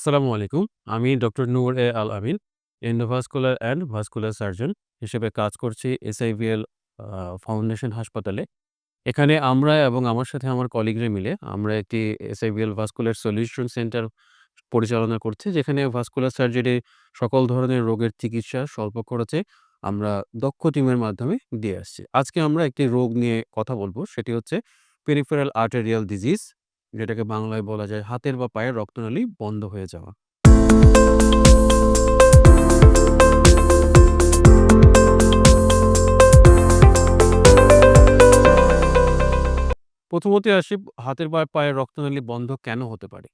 আসসালামু আলাইকুম। আমি doctor Noor e Al Amin, endovascular and vascular surgeon হিসেবে কাজ করছি এসআইভিএল ফাউন্ডেশন হাসপাতালে। এখানে আমরা এবং আমার সাথে আমার কলিগরা মিলে আমরা একটি এসআইভিএল ভাস্কুলার সলিউশন সেন্টার পরিচালনা করছি। যেখানে ভাস্কুলার সার্জারি সকল ধরনের রোগের চিকিৎসা স্বল্প খরচে আমরা দক্ষ টিমের মাধ্যমে দিয়ে আসছি। আজকে আমরা একটি রোগ নিয়ে কথা বলব সেটি হচ্ছে পেরিফেরাল আর্টেরিয়াল ডিজিজ যেটাকে বাংলায় বলা যায় হাতের বা পায়ের রক্তনালী বন্ধ হয়ে যাওয়া। প্রথমতই আসি, হাতের বা পায়ের রক্তনালী বন্ধ কেন হতে পারে?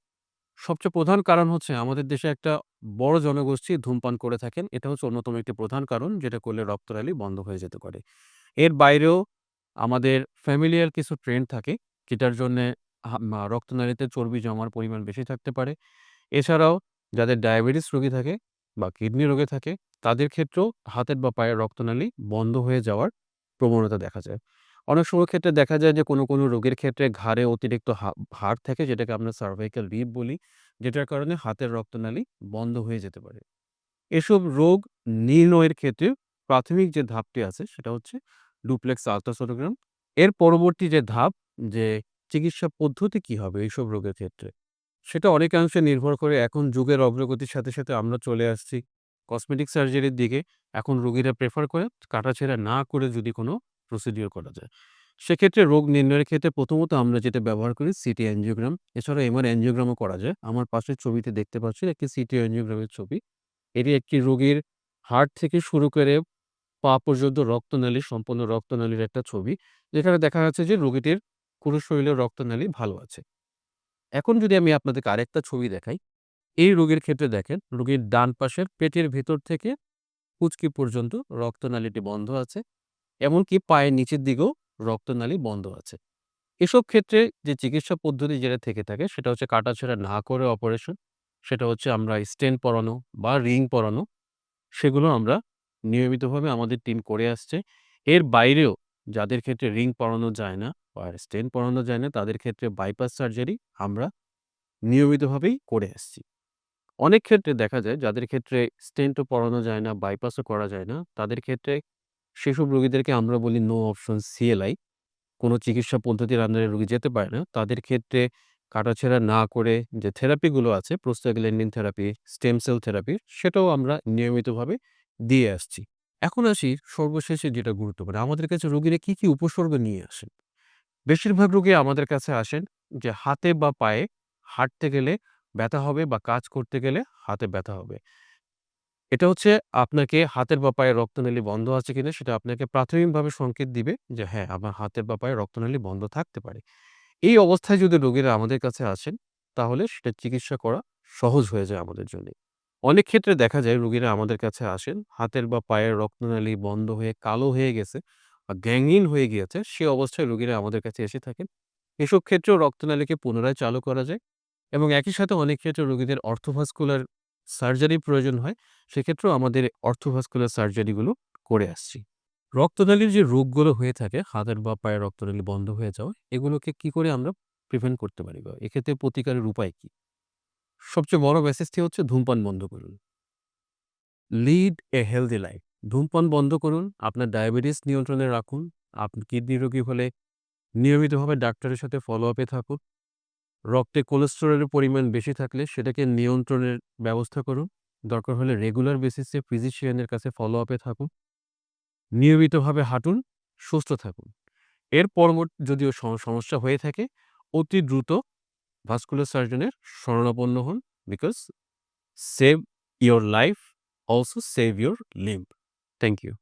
সবচেয়ে প্রধান কারণ হচ্ছে আমাদের দেশে একটা বড় জনগোষ্ঠী ধূমপান করে থাকেন। এটা হচ্ছে অন্যতম একটি প্রধান কারণ যেটা করলে রক্তনালী বন্ধ হয়ে যেতে পারে। এর বাইরেও আমাদের ফ্যামিলিয়াল কিছু ট্রেন্ড থাকে যেটার জন্যে হা মা রক্তনালীতে চর্বি জমার পরিমাণ বেশি থাকতে পারে। এছাড়াও যাদের ডায়াবেটিস রোগী থাকে বা কিডনি রোগে থাকে তাদের ক্ষেত্রেও হাতের বা পায়ের রক্তনালী বন্ধ হয়ে যাওয়ার প্রবণতা দেখা যায়। অনেক সময় ক্ষেত্রে দেখা যায় যে কোনো, কোনো রোগের ক্ষেত্রে ঘাড়ে অতিরিক্ত হা ভার থাকে যেটাকে আমরা সার্ভাইকাল রিব বলি। যেটার কারণে হাতের রক্তনালী বন্ধ হয়ে যেতে পারে। এসব রোগ নির্ণয়ের ক্ষেত্রে প্রাথমিক যে ধাপটি আছে সেটা হচ্ছে ডুপ্লেক্স আল্ট্রাসোনোগ্রাম। এর পরবর্তী যে ধাপ যে চিকিৎসা পদ্ধতি কী হবে এইসব রোগের ক্ষেত্রে? সেটা অনেকাংশে নির্ভর করে এখন যুগের অগ্রগতির সাথে, সাথে আমরা চলে আসছি কসমেটিক সার্জারির দিকে। এখন রোগীরা প্রেফার করে কাটাছেঁড়া না করে যদি কোনো প্রসিডিওর করা যায়। সেক্ষেত্রে রোগ নির্ণয়ের ক্ষেত্রে প্রথমত আমরা যেটা ব্যবহার করি সিটি অ্যাঞ্জিওগ্রাম। এছাড়াও এমআর অ্যাঞ্জিওগ্রামও করা যায়। আমার পাশের ছবিতে দেখতে পাচ্ছি একটি সিটি অ্যাঞ্জিওগ্রামের ছবি। এটি একটি রোগীর হার্ট থেকে শুরু করে পা পর্যন্ত রক্তনালী সম্পূর্ণ রক্তনালীর একটা ছবি। যেখানে দেখা যাচ্ছে যে রোগীটির পুরো শরীরের রক্তনালী ভালো আছে। এখন যদি আমি আপনাদেরকে আরেকটা ছবি দেখাই, এই রোগীর ক্ষেত্রে দেখেন রোগীর ডান পাশের পেটের ভেতর থেকে কুচকি পর্যন্ত রক্তনালীটি বন্ধ আছে। এমনকি পায়ের নিচের দিকেও রক্তনালী বন্ধ আছে। এসব ক্ষেত্রে যে চিকিৎসা পদ্ধতি যেটা থেকে থাকে সেটা হচ্ছে কাটাছেঁড়া না করে অপারেশন। সেটা হচ্ছে আমরা স্টেন্ট পরানো বা রিং পরানো। সেগুলো আমরা নিয়মিতভাবে আমাদের টিম করে আসছে। এর বাইরেও যাদের ক্ষেত্রে রিং পরানো যায় না বা স্টেন্ট পরানো যায় না তাদের ক্ষেত্রে বাইপাস সার্জারি আমরা নিয়মিতভাবেই করে আসছি। অনেক ক্ষেত্রে দেখা যায় যাদের ক্ষেত্রে স্টেন্টও পরানো যায় না, বাইপাসও করা যায় না, তাদের ক্ষেত্রে সেসব রোগীদেরকে আমরা বলি নো অপশন সিএলআই। কোনো চিকিৎসা পদ্ধতির আন্ডারে রোগী যেতে পারে না। তাদের ক্ষেত্রে কাটাছেঁড়া না করে যে থেরাপিগুলো আছে prostaglandin therapy, stem cell therapy সেটাও আমরা নিয়মিতভাবে দিয়ে আসছি। এখন আসি সর্বশেষে যেটা গুরুত্বপূর্ণ আমাদের কাছে রোগীরা কী, কী উপসর্গ নিয়ে আসেন? বেশিরভাগ রোগী আমাদের কাছে আসেন যে হাতে বা পায়ে হাঁটতে গেলে ব্যথা হবে বা কাজ করতে গেলে হাতে ব্যথা হবে। এটা হচ্ছে আপনাকে হাতের বা পায়ে রক্তনালী বন্ধ আছে কিনা সেটা আপনাকে প্রাথমিকভাবে সংকেত দিবে যে হ্যাঁ, আমার হাতের বা পায়ে রক্তনালী বন্ধ থাকতে পারে। এই অবস্থায় যদি রোগীরা আমাদের কাছে আসেন তাহলে সেটা চিকিৎসা করা সহজ হয়ে যায় আমাদের জন্যে। অনেক ক্ষেত্রে দেখা যায় রোগীরা আমাদের কাছে আসেন, হাতের বা পায়ের রক্তনালী বন্ধ হয়ে, কালো হয়ে গেছে বা গ্যাংগ্রিন হয়ে গিয়েছে, সে অবস্থায় রোগীরা আমাদের কাছে এসে থাকেন। এসব ক্ষেত্রেও রক্তনালীকে পুনরায় চালু করা যায় এবং একই সাথে অনেক ক্ষেত্রে রোগীদের অর্থোভাস্কুলার সার্জারির প্রয়োজন হয়। সেক্ষেত্রেও আমাদের অর্থোভাস্কুলার সার্জারিগুলো করে আসছি। রক্তনালীর যে রোগগুলো হয়ে থাকে, হাতের বা পায়ের রক্তনালী বন্ধ হয়ে যাওয়া, এগুলোকে কি করে আমরা প্রিভেন্ট করতে পারি বা এক্ষেত্রে প্রতিকারের উপায় কী? সবচেয়ে বড় মেসেজটি হচ্ছে ধূমপান বন্ধ করুন। Lead a healthy life. ধূমপান বন্ধ করুন, আপনার ডায়াবেটিস নিয়ন্ত্রণে রাখুন, আপনি কিডনি রোগী হলে নিয়মিতভাবে ডাক্তারের সাথে ফলো আপে থাকুন। রক্তে কোলেস্টেরলের পরিমাণ বেশি থাকলে সেটাকে নিয়ন্ত্রণের ব্যবস্থা করুন। দরকার হলে রেগুলার বেসিসে ফিজিশিয়ানের কাছে ফলো আপে থাকুন। নিয়মিতভাবে হাঁটুন, সুস্থ থাকুন। এর পরবর্তী যদিও সমস্যা হয়ে থাকে অতি দ্রুত ভাস্কুলার সার্জনের শরণাপন্ন হন because save your life also save your limb thank you.